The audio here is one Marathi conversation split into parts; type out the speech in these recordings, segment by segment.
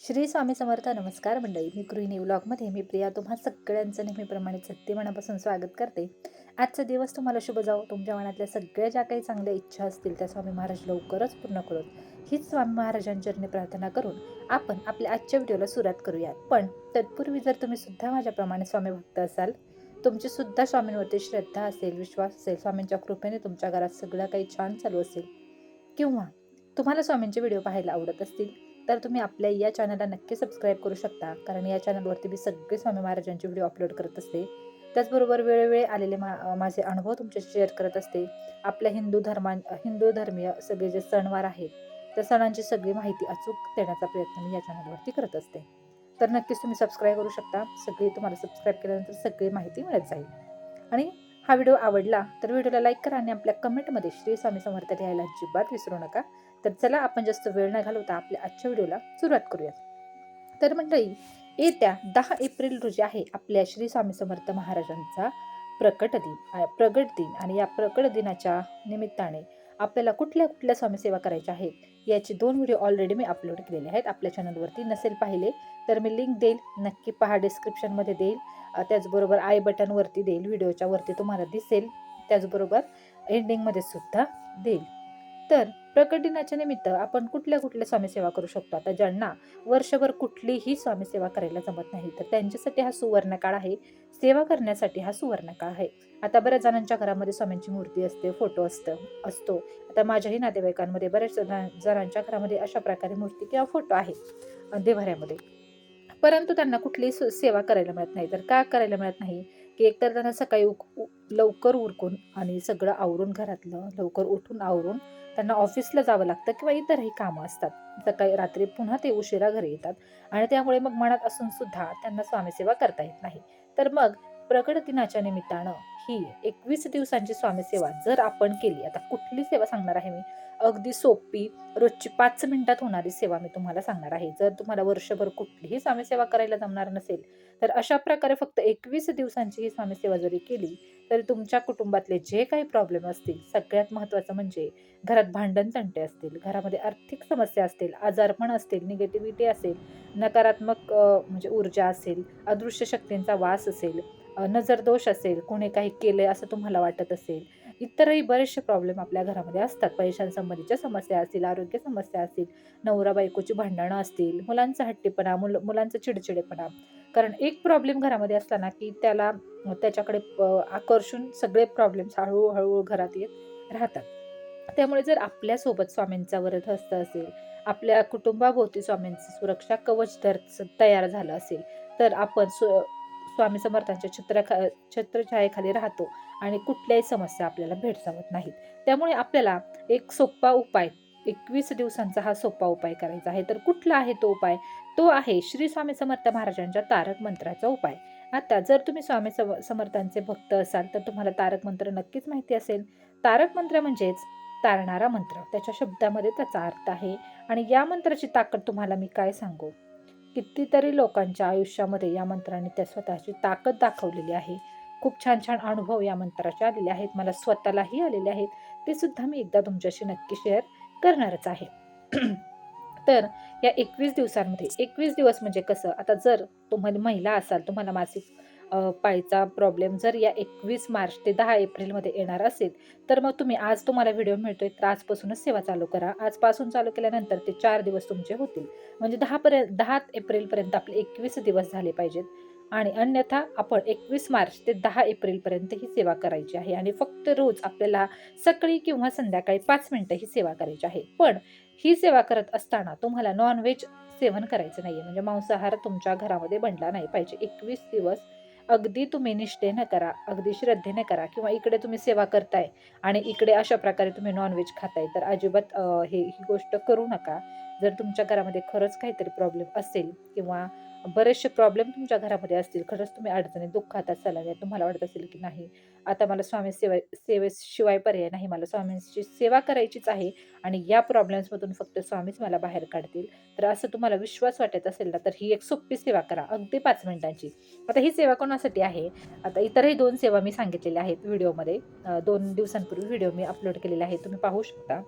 श्री स्वामी समर्थ नमस्कार मंडळी. मी गृहिणी व्लॉगमध्ये मी प्रिया. तुम्हा सगळ्यांचं नेहमीप्रमाणे सत्य मनापासून स्वागत करते. आजचा दिवस तुम्हाला शुभ जाओ तुमच्या मनातल्या सगळ्या ज्या काही चांगल्या इच्छा असतील त्या स्वामी महाराज लवकरच पूर्ण करून हीच स्वामी महाराजांचरणी प्रार्थना करून आपण आपल्या आजच्या व्हिडिओला सुरुवात करूयात. पण तत्पूर्वी जर तुम्ही सुद्धा माझ्याप्रमाणे स्वामी भक्त असाल तुमची सुद्धा स्वामींवरती श्रद्धा असेल विश्वास असेल स्वामींच्या कृपेने तुमच्या घरात सगळं काही छान चालू असेल किंवा तुम्हाला स्वामींचे व्हिडिओ पाहायला आवडत असतील तर तुम्ही आपल्या या चॅनलला नक्की सबस्क्राईब करू शकता. कारण या चॅनलवरती मी सगळे स्वामी महाराजांचे व्हिडिओ अपलोड करत असते. त्याचबरोबर वेळोवेळी आलेले मा माझे अनुभव तुमच्याशी शेअर करत असते. आपल्या हिंदू धर्मा हिंदू धर्मीय सगळे जे सणवार आहेत त्या सणांची सगळी माहिती अचूक देण्याचा प्रयत्न मी या चॅनलवरती करत असते. तर नक्कीच तुम्ही सबस्क्राईब करू शकता. सगळी तुम्हाला सबस्क्राईब केल्यानंतर सगळी माहिती मिळत जाईल. आणि हा व्हिडिओ आवडला तर व्हिडिओला लाईक करा आणि आपल्या कमेंटमध्ये श्री स्वामी समर्थ लिहायला अजिबात विसरू नका. तर चला आपण जास्त वेळ न घालवता आपल्या आजच्या व्हिडिओला सुरुवात करूयात. तर मंडळी येत्या दहा एप्रिल रोजी आहे आपल्या श्री स्वामी समर्थ महाराजांचा प्रकट दिन. प्रगट दिन आणि या प्रकट दिनाच्या निमित्ताने आपल्याला कुठल्या कुठल्या स्वामीसेवा करायच्या आहेत याचे दोन व्हिडिओ ऑलरेडी मी अपलोड केलेले आहेत. आपल्या चॅनलवरती नसेल पाहिले तर मी लिंक देईल नक्की पहा डिस्क्रिप्शनमध्ये देईल. त्याचबरोबर आय बटनवरती देईल व्हिडिओच्या वरती तुम्हाला दिसेल त्याचबरोबर एंडिंगमध्ये सुद्धा देईल. तर प्रकट दिनाच्या निमित्त आपण कुठल्या कुठल्या स्वामीसेवा करू शकतो? आता ज्यांना वर्षभर कुठलीही स्वामीसेवा करायला जमत नाही तर त्यांच्यासाठी हा सुवर्ण काळ आहे. सेवा करण्यासाठी हा सुवर्ण काळ आहे. आता बऱ्याच जणांच्या घरामध्ये स्वामींची मूर्ती असते फोटो असतं असतो. आता माझ्याही नातेवाईकांमध्ये बऱ्याच जणा- जणांच्या घरामध्ये अशा प्रकारे मूर्ती किंवा फोटो आहे देवाऱ्यामध्ये परंतु त्यांना कुठलीही सेवा करायला मिळत नाही. तर का करायला मिळत नाही? की एकतर त्यांना सकाळी उक लवकर उरकून आणि सगळं आवरून घरातलं लवकर उठून आवरून त्यांना ऑफिसला जावं लागतं किंवा इतरही कामं असतात. सकाळी रात्री पुन्हा ते उशिरा घरी येतात आणि त्यामुळे मग मनात असून सुद्धा त्यांना स्वामीसेवा करता येत नाही. तर मग प्रकट दिनाच्या निमित्तानं ही एकवीस दिवसांची स्वामीसेवा जर आपण केली आता कुठली सेवा सांगणार आहे मी? अगदी सोपी रोजची पाच मिनिटात होणारी सेवा मी तुम्हाला सांगणार आहे. जर तुम्हाला वर्षभर कुठलीही स्वामीसेवा करायला जमणार नसेल तर अशा प्रकारे फक्त एकवीस दिवसांची ही स्वामीसेवा जरी केली तरी तुमच्या कुटुंबातले जे काही प्रॉब्लेम असतील सगळ्यात महत्त्वाचं म्हणजे घरात भांडण तंटे असतील घरामध्ये आर्थिक समस्या असतील आजारपण असतील निगेटिव्हिटी असेल नकारात्मक म्हणजे ऊर्जा असेल अदृश्य शक्तींचा वास असेल नजरदोष असेल कोणी काही केलं आहे असं तुम्हाला वाटत असेल इतरही बरेचसे प्रॉब्लेम आपल्या घरामध्ये असतात. पैशांसंबंधीच्या समस्या असतील आरोग्य समस्या असतील नवरा बायकोची भांडणं असतील मुलांचा हट्टीपणा मुल मुलांचा चिडचिडेपणा. कारण एक प्रॉब्लेम घरामध्ये असला ना की त्याला त्याच्याकडे आकर्षून सगळे प्रॉब्लेम्स हळूहळू घरात येत राहतात. त्यामुळे जर आपल्यासोबत स्वामींचा व्रत हस्त असेल आपल्या कुटुंबाभोवती स्वामींचं सुरक्षा कवच जर तयार झालं असेल तर आपण स्व स्वामी समर्थांच्या छत्रखा छत्रछायेखाली राहतो आणि कुठल्याही समस्या आपल्याला भेडसावत नाहीत. त्यामुळे आपल्याला एक सोपा उपाय एकवीस दिवसांचा हा सोपा उपाय करायचा आहे. तर कुठला आहे तो उपाय? तो आहे श्री स्वामी समर्थ महाराजांच्या तारक मंत्राचा उपाय. आता जर तुम्ही स्वामी सम समर्थांचे भक्त असाल तर तुम्हाला तारक मंत्र नक्कीच माहिती असेल. तारक मंत्र म्हणजेच तारणारा मंत्र. त्याच्या शब्दामध्ये त्याचा अर्थ आहे. आणि या मंत्राची ताकद तुम्हाला मी काय सांगू? कितीतरी लोकांच्या आयुष्यामध्ये या मंत्राने त्या स्वतःची ताकद दाखवलेली आहे. खूप छान छान अनुभव या मंत्राचे आलेले आहेत. मला स्वतःलाही आलेले आहेत. ते सुद्धा मी एकदा तुमच्याशी नक्की शेअर करणारच आहे. तर या एकवीस दिवसांमध्ये एकवीस दिवस म्हणजे कसं? आता जर तुम्हाला महिला असाल तुम्हाला मासिक पायचा प्रॉब्लेम जर या एकवीस मार्च ते दहा एप्रिलमध्ये येणार असेल तर मग तुम्ही आज तुम्हाला व्हिडिओ मिळतोय तर आजपासूनच सेवा चालू करा. आजपासून चालू केल्यानंतर ते चार दिवस तुमचे होतील. म्हणजे दहापर्यंत दहा एप्रिलपर्यंत आपले एकवीस दिवस झाले पाहिजेत. आणि अन्यथा आपण एकवीस मार्च ते दहा एप्रिलपर्यंत ही सेवा करायची आहे. आणि फक्त रोज आपल्याला सकाळी किंवा संध्याकाळी पाच मिनटं ही सेवा करायची आहे. पण ही सेवा करत असताना तुम्हाला नॉनव्हेज सेवन करायचं नाही आहे म्हणजे मांसाहार तुमच्या घरामध्ये बनला नाही पाहिजे. एकवीस दिवस अगदी तुम्ही निष्ठेनं करा अगदी श्रद्धेने करा किंवा इकडे तुम्ही सेवा करताय आणि इकडे अशा प्रकारे तुम्ही नॉनव्हेज खाताय तर अजिबात हे ही गोष्ट करू नका. जर तुमच्या घरामध्ये खरंच काहीतरी प्रॉब्लेम असेल किंवा बरेचसे प्रॉब्लेम तुमच्या घरामध्ये असतील. खरंच तुम्ही अडचणी दुःखात असाल आणि तुम्हाला वाटत असेल की नाही आता मला स्वामी सेवा सेवेशिवाय पर्याय नाही. मला स्वामींची सेवा करायचीच आहे आणि या प्रॉब्लेम्समधून फक्त स्वामीच मला बाहेर काढतील. तर असं तुम्हाला विश्वास वाटत असेल ना तर ही एक सोपी सेवा करा. अगदी पाच मिनिटांची. आता ही सेवा कोणासाठी आहे? आता इतरही दोन सेवा मी सांगितलेल्या आहेत व्हिडिओमध्ये. दोन दिवसांपूर्वी व्हिडिओ मी अपलोड केलेला आहे. तुम्ही पाहू शकता.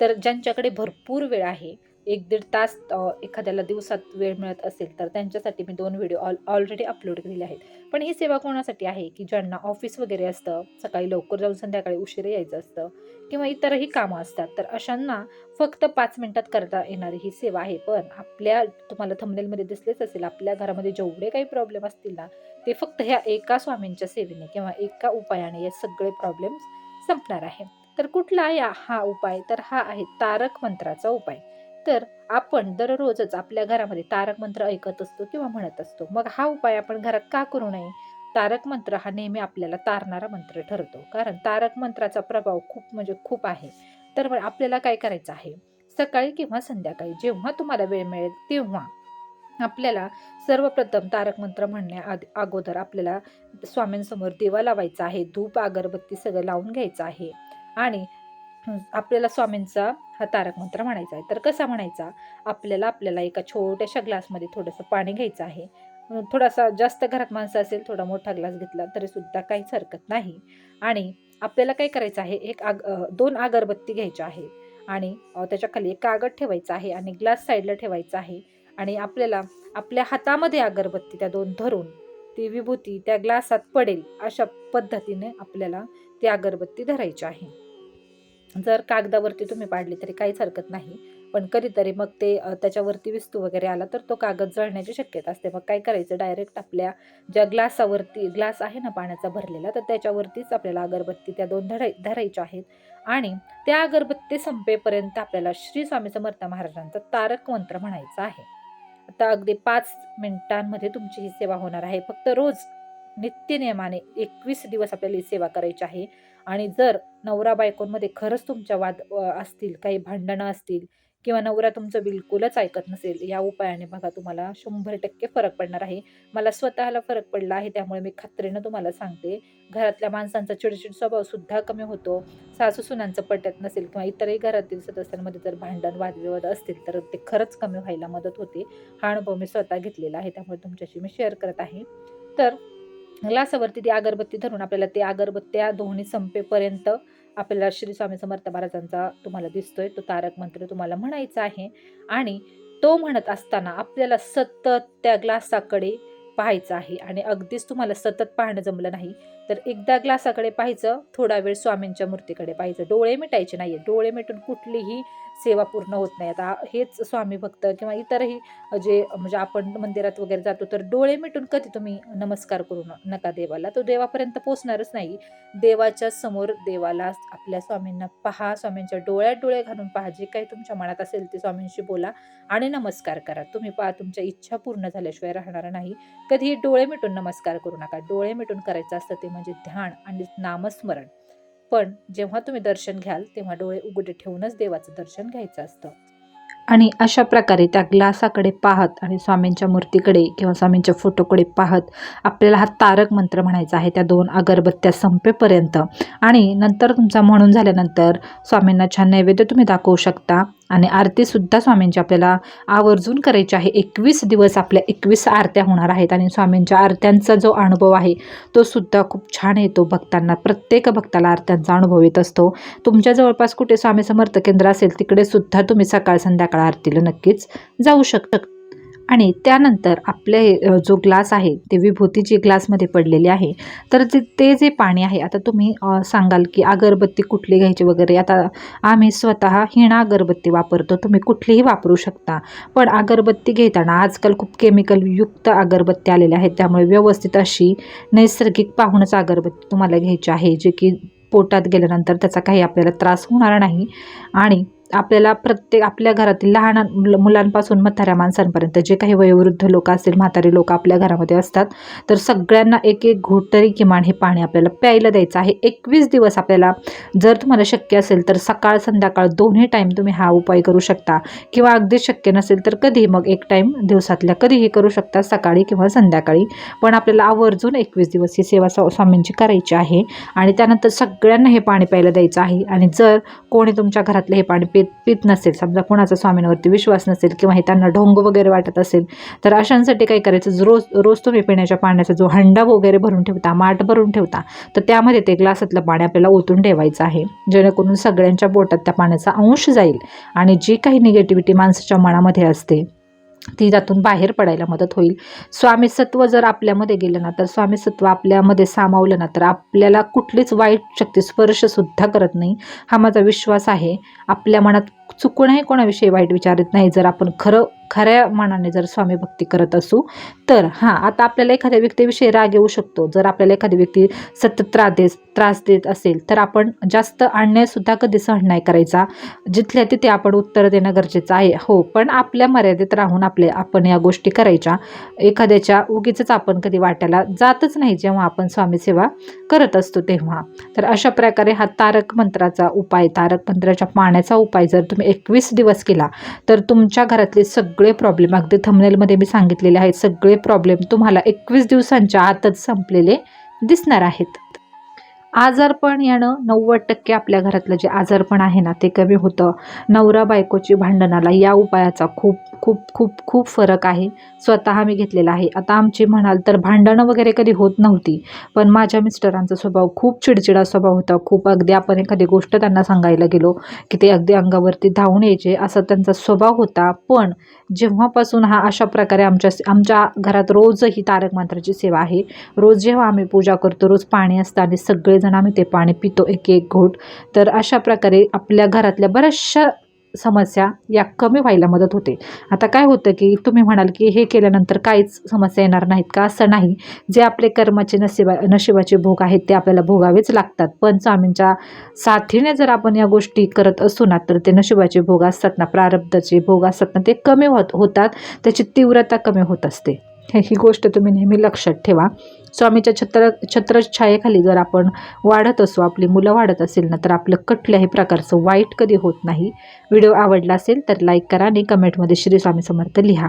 तर ज्यांच्याकडे भरपूर वेळ आहे एक दीड तास एखाद्याला दिवसात वेळ मिळत असेल तर त्यांच्यासाठी मी दोन व्हिडिओ ऑल ऑलरेडी अपलोड केलेले आहेत. पण ही सेवा कोणासाठी आहे की ज्यांना ऑफिस वगैरे असतं सकाळी लवकर जाऊन संध्याकाळी उशिरा यायचं असतं किंवा इतरही कामं असतात तर अशांना फक्त पाच मिनटात करता येणारी ही सेवा आहे. पण आपल्या तुम्हाला थंबनेलमध्ये दिसलेच असेल आपल्या घरामध्ये जेवढे काही प्रॉब्लेम असतील ना ते फक्त ह्या एका स्वामींच्या सेवेने किंवा एका उपायाने या सगळे प्रॉब्लेम्स संपणार आहे. तर कुठला या हा उपाय? तर हा आहे तारक मंत्राचा उपाय. तर आपण दररोजच आपल्या घरामध्ये तारक मंत्र ऐकत असतो किंवा म्हणत असतो. मग हा उपाय आपण घरात का करू नये? तारक मंत्र हा नेहमी आपल्याला तारणारा मंत्र ठरतो. कारण तारक मंत्राचा प्रभाव खूप म्हणजे खूप आहे. तर मग आपल्याला काय करायचं आहे? सकाळी किंवा संध्याकाळी जेव्हा तुम्हाला वेळ मिळेल तेव्हा आपल्याला सर्वप्रथम तारक मंत्र म्हणण्या अगोदर आपल्याला स्वामींसमोर दिवा लावायचा आहे. धूप अगरबत्ती सगळं लावून घ्यायचं आहे. आणि आपल्याला स्वामींचा हा तारक मंत्र म्हणायचा आहे. तर कसा म्हणायचा? आपल्याला आपल्याला एका छोट्याशा ग्लासमध्ये थोडंसं पाणी घ्यायचं आहे. थोडासा जास्त घरात माणसं असेल थोडा मोठा ग्लास घेतला तरी सुद्धा काहीच हरकत नाही. आणि आपल्याला काय करायचं आहे? एक आग दोन अगरबत्ती घ्यायच्या आहे. आणि त्याच्याखाली त्याच्याखाली एक कागद ठेवायचा आहे आणि ग्लास साईडला ठेवायचा आहे. आणि आपल्याला आपल्या हातामध्ये अगरबत्ती त्या दोन धरून ती विभूती त्या ग्लासात पडेल अशा पद्धतीने आपल्याला ती अगरबत्ती धरायची आहे. जर कागदावरती तुम्ही पाडली तरी काहीच हरकत नाही. पण कधीतरी मग ते त्याच्यावरती विस्तू वगैरे आला तर तो कागद जळण्याची शक्यता असते. मग काय करायचं? डायरेक्ट आपल्या ज्या ग्लासावरती ग्लास आहे ना पाण्याचा भरलेला तर त्याच्यावरतीच आपल्याला अगरबत्ती त्या दोन धराय धरायच्या आहेत. आणि त्या अगरबत्ती संपेपर्यंत आपल्याला श्री स्वामी समर्थ महाराजांचा तारक मंत्र म्हणायचा आहे. आता अगदी पाच मिनिटांमध्ये तुमची ही सेवा होणार आहे. फक्त रोज नित्यनियमाने एकवीस दिवस आपल्याला सेवा करायची आहे. आणि जर नवरा बायकोंमध्ये खरंच तुमच्या वाद असतील काही भांडणं असतील किंवा नवरा तुमचं बिलकुलच ऐकत नसेल या उपायाने बघा तुम्हाला शंभर टक्के फरक पडणार आहे. मला स्वतःला फरक पडला आहे त्यामुळे मी खात्रीनं तुम्हाला सांगते. घरातल्या माणसांचा चिडचिड स्वभावसुद्धा कमी होतो. सासू सुनांचं पटत नसेल किंवा इतरही घरातील सदस्यांमध्ये जर भांडण वादविवाद असतील तर ते खरंच कमी व्हायला मदत होते. हा अनुभव मी स्वतः घेतलेला आहे त्यामुळे तुमच्याशी मी शेअर करत आहे. तर ग्लासावरती ती अगरबत्ती धरून आपल्याला ते अगरबत्त्या दोन्ही संपेपर्यंत आपल्याला श्री स्वामी समर्थ महाराजांचा तुम्हाला दिसतोय. तो तारक मंत्र तुम्हाला म्हणायचा आहे. आणि तो म्हणत असताना आपल्याला सतत त्या ग्लासाकडे पाहायचं आहे. आणि अगदीच तुम्हाला सतत पाहणं जमलं नाही. तर एकदा ग्लासाकडे पाहायचं थोडा वेळ स्वामींच्या मूर्तीकडे पाहायचं. डोळे मिटायचे नाही डोळे मिटून कुठलीही सेवा पूर्ण होत नाही. आता हेच स्वामी भक्त किंवा इतरही जे म्हणजे आपण मंदिरात वगैरे जातो तर डोळे मिटून कधी तुम्ही नमस्कार करू न- नका देवाला. तो देवापर्यंत पोचणारच नाही. देवाच्या समोर देवाला आपल्या स्वामींना पहा. स्वामींच्या डोळ्यात डोळे घालून पहा. जे काही तुमच्या मनात असेल ते स्वामींशी बोला आणि नमस्कार करा. तुम्ही पहा तुमच्या इच्छा पूर्ण झाल्याशिवाय राहणार नाही. कधीही डोळे मिटून नमस्कार करू नका. डोळे मिटून करायचं असतं ते म्हणजे ध्यान आणि नामस्मरण. पण जेव्हा तुम्ही दर्शन घ्याल तेव्हा डोळे उघडे ठेवूनच देवाचं दर्शन घ्यायचं असतं. आणि अशा प्रकारे त्या ग्लासाकडे पाहत आणि स्वामींच्या मूर्तीकडे किंवा स्वामींच्या फोटोकडे पाहत आपल्याला हा तारक मंत्र म्हणायचा आहे त्या दोन अगरबत्त्या संपेपर्यंत. आणि नंतर तुमचा म्हणून झाल्यानंतर स्वामींना छान नैवेद्य तुम्ही दाखवू शकता. आणि आरतीसुद्धा स्वामींची आपल्याला आवर्जून करायची आहे. एकवीस दिवस आपल्या एकवीस आरत्या होणार आहेत आणि स्वामींच्या आरत्यांचा जो अनुभव आहे तो सुद्धा खूप छान येतो. भक्तांना प्रत्येक भक्ताला आरत्यांचा अनुभव येत असतो. तुमच्या जवळपास कुठे स्वामी समर्थ केंद्र असेल तिकडे सुद्धा तुम्ही सकाळ संध्याकाळ आरतीला नक्कीच जाऊ शकता. आणि त्यानंतर आपले जो ग्लास आहे ते विभूती जी ग्लासमध्ये पडलेली आहे तर ते ते जे पाणी आहे आता तुम्ही सांगाल की अगरबत्ती कुठली घ्यायची वगैरे. आता आम्ही स्वतः हिणा अगरबत्ती वापरतो. तुम्ही कुठलीही वापरू शकता. पण अगरबत्ती घेताना आजकाल खूप केमिकल युक्त अगरबत्ती आलेल्या आहेत. त्यामुळे व्यवस्थित अशी नैसर्गिक पाहूनच अगरबत्ती तुम्हाला घ्यायची आहे जे की पोटात गेल्यानंतर त्याचा काही आपल्याला त्रास होणार नाही. आणि आपल्याला प्रत्येक आपल्या घरातील लहान मुलांपासून म्हाताऱ्या माणसांपर्यंत जे काही वयोवृद्ध लोक असतील म्हातारी लोक आपल्या घरामध्ये असतात तर सगळ्यांना एक एक घोट तरी किमान हे पाणी आपल्याला प्यायला द्यायचं आहे. एकवीस दिवस आपल्याला जर तुम्हाला शक्य असेल तर सकाळ संध्याकाळ दोन्ही टाईम तुम्ही हा उपाय करू शकता. किंवा अगदी शक्य नसेल तर कधी मग एक टाईम दिवसातल्या कधीही करू शकता सकाळी किंवा संध्याकाळी. पण आपल्याला आवर्जून एकवीस दिवस ही सेवा स्वामींची करायची आहे. आणि त्यानंतर सगळ्यांना हे पाणी प्यायला द्यायचं आहे. आणि जर कोणी तुमच्या घरातलं हे पाणी पित घेत पित नसेल समजा कोणाचा स्वामींवरती विश्वास नसेल किंवा हे त्यांना ढोंग वगैरे वाटत असेल तर अशांसाठी काय करायचं? रोज रोज तुम्ही पिण्याच्या पाण्याचा जो हंडा वगैरे भरून ठेवता माठ भरून ठेवता तर त्यामध्ये ते ग्लासातलं पाणी आपल्याला ओतून ठेवायचं आहे. जेणेकरून सगळ्यांच्या बोटात त्या पाण्याचा अंश जाईल आणि जी काही निगेटिव्हिटी माणसाच्या मनामध्ये असते ती त्यातून बाहेर पडायला मदत होईल. स्वामीसत्व जर आपल्यामध्ये गेलं ना तर स्वामीसत्व आपल्यामध्ये सामावलं ना तर आपल्याला कुठलीच वाईट शक्ती स्पर्शसुद्धा करत नाही. हा माझा विश्वास आहे. आपल्या मनात चुकूनही कोणाविषयी वाईट विचारत नाही जर आपण खरं खऱ्या मनाने जर स्वामी भक्ती करत असू तर हां आता आपल्याला एखाद्या व्यक्तीविषयी राग येऊ शकतो. जर आपल्याला एखादी व्यक्ती सतत त्रास देत त्रास देत असेल तर आपण जास्त अन्यायसुद्धा कधी सहन नाही करायचा. जिथल्या तिथे आपण उत्तर देणं गरजेचं आहे हो. पण आपल्या मर्यादेत राहून आपले आपण या गोष्टी करायच्या. एखाद्याच्या उगीच आपण कधी वाट्याला जातच नाही जेव्हा आपण स्वामी सेवा करत असतो तेव्हा. तर अशा प्रकारे हा तारक मंत्राचा उपाय तारक मंत्राच्या पाण्याचा उपाय जर तुम्ही एकवीस दिवस केला तर तुमच्या घरातले सगळे सगळे प्रॉब्लेम अगदी थंबनेलमध्ये मी सांगितलेले आहेत. सगळे प्रॉब्लेम तुम्हाला एकवीस दिवसांच्या आतच संपलेले दिसणार आहेत. आजारपण येणं नव्वद टक्के आपल्या घरातलं जे आजारपण आहे ना ते कमी होतं. नवरा बायकोची भांडणाला या उपायाचा खूप खूप खूप खूप फरक आहे. स्वतः मी घेतलेला आहे. आता आमची म्हणाल तर भांडणं वगैरे कधी होत नव्हती पण माझ्या मिस्टरांचा स्वभाव खूप चिडचिडा स्वभाव होता. खूप अगदी आपण एखादी गोष्ट त्यांना सांगायला गेलो की ते अगदी अंगावरती धावून यायचे असा त्यांचा स्वभाव होता. पण जेव्हापासून हा अशा प्रकारे आमच्या आमच्या घरात रोज ही तारक मंत्राची सेवा आहे. रोज जेव्हा आम्ही पूजा करतो रोज पाणी असतं आणि सगळेजण आम्ही ते पाणी पितो एक एक घोट. तर अशा प्रकारे आपल्या घरातल्या बऱ्याचशा समस्या या कमी व्हायला मदत होते. आता काय होतं की तुम्ही म्हणाल की हे केल्यानंतर काहीच समस्या येणार नाहीत का? असं नाही. जे आपले कर्माचे नशिबा नशिबाचे भोग आहेत ते आपल्याला भोगावेच लागतात. पण स्वामींच्या साथीने जर आपण या गोष्टी करत असू ना तर ते नशिबाचे भोग असतात ना प्रारब्धाचे भोग असतात ना ते कमी होत होतात. त्याची तीव्रता कमी होत असते. हे ही गोष्ट तुम्ही नेहमी लक्षात ठेवा. स्वामीच्या छत्र छत्रछायेखाली जर आपण वाढत असू आपली मुलं वाढत असेल ना तर आपलं कुठल्याही प्रकारचं वाईट कधी होत नाही. व्हिडिओ आवडला असेल तर लाईक करा आणि कमेंटमध्ये श्री स्वामी समर्थ लिहा.